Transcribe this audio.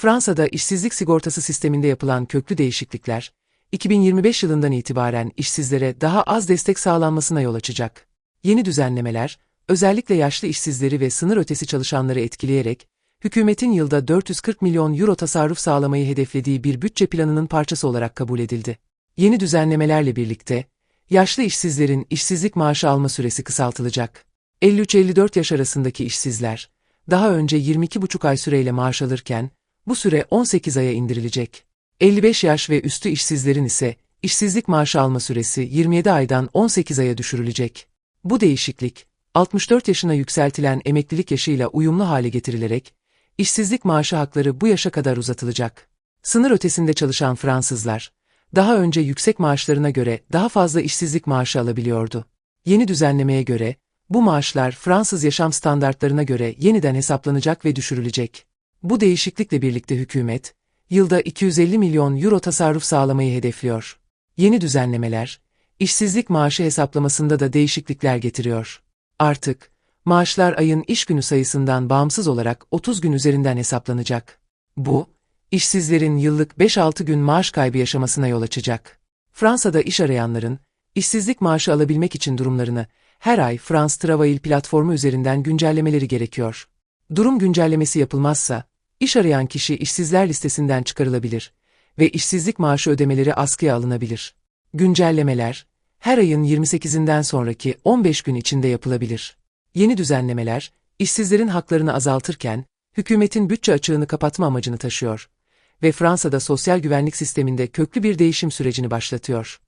Fransa'da işsizlik sigortası sisteminde yapılan köklü değişiklikler, 2025 yılından itibaren işsizlere daha az destek sağlanmasına yol açacak. Yeni düzenlemeler, özellikle yaşlı işsizleri ve sınır ötesi çalışanları etkileyerek, hükümetin yılda 440 milyon euro tasarruf sağlamayı hedeflediği bir bütçe planının parçası olarak kabul edildi. Yeni düzenlemelerle birlikte, yaşlı işsizlerin işsizlik maaşı alma süresi kısaltılacak. 53-54 yaş arasındaki işsizler, daha önce 22,5 ay süreyle maaş alırken, bu süre 18 aya indirilecek. 55 yaş ve üstü işsizlerin ise işsizlik maaşı alma süresi 27 aydan 18 aya düşürülecek. Bu değişiklik, 64 yaşına yükseltilen emeklilik yaşıyla uyumlu hale getirilerek, işsizlik maaşı hakları bu yaşa kadar uzatılacak. Sınır ötesinde çalışan Fransızlar, daha önce yüksek maaşlarına göre daha fazla işsizlik maaşı alabiliyordu. Yeni düzenlemeye göre, bu maaşlar Fransız yaşam standartlarına göre yeniden hesaplanacak ve düşürülecek. Bu değişiklikle birlikte hükümet, yılda 250 milyon euro tasarruf sağlamayı hedefliyor. Yeni düzenlemeler, işsizlik maaşı hesaplamasında da değişiklikler getiriyor. Artık, maaşlar ayın iş günü sayısından bağımsız olarak 30 gün üzerinden hesaplanacak. Bu, işsizlerin yıllık 5-6 gün maaş kaybı yaşamasına yol açacak. Fransa'da iş arayanların, işsizlik maaşı alabilmek için durumlarını her ay France Travail platformu üzerinden güncellemeleri gerekiyor. Durum güncellemesi yapılmazsa, iş arayan kişi işsizler listesinden çıkarılabilir ve işsizlik maaşı ödemeleri askıya alınabilir. Güncellemeler, her ayın 28'inden sonraki 15 gün içinde yapılabilir. Yeni düzenlemeler, işsizlerin haklarını azaltırken, hükümetin bütçe açığını kapatma amacını taşıyor ve Fransa'da sosyal güvenlik sisteminde köklü bir değişim sürecini başlatıyor.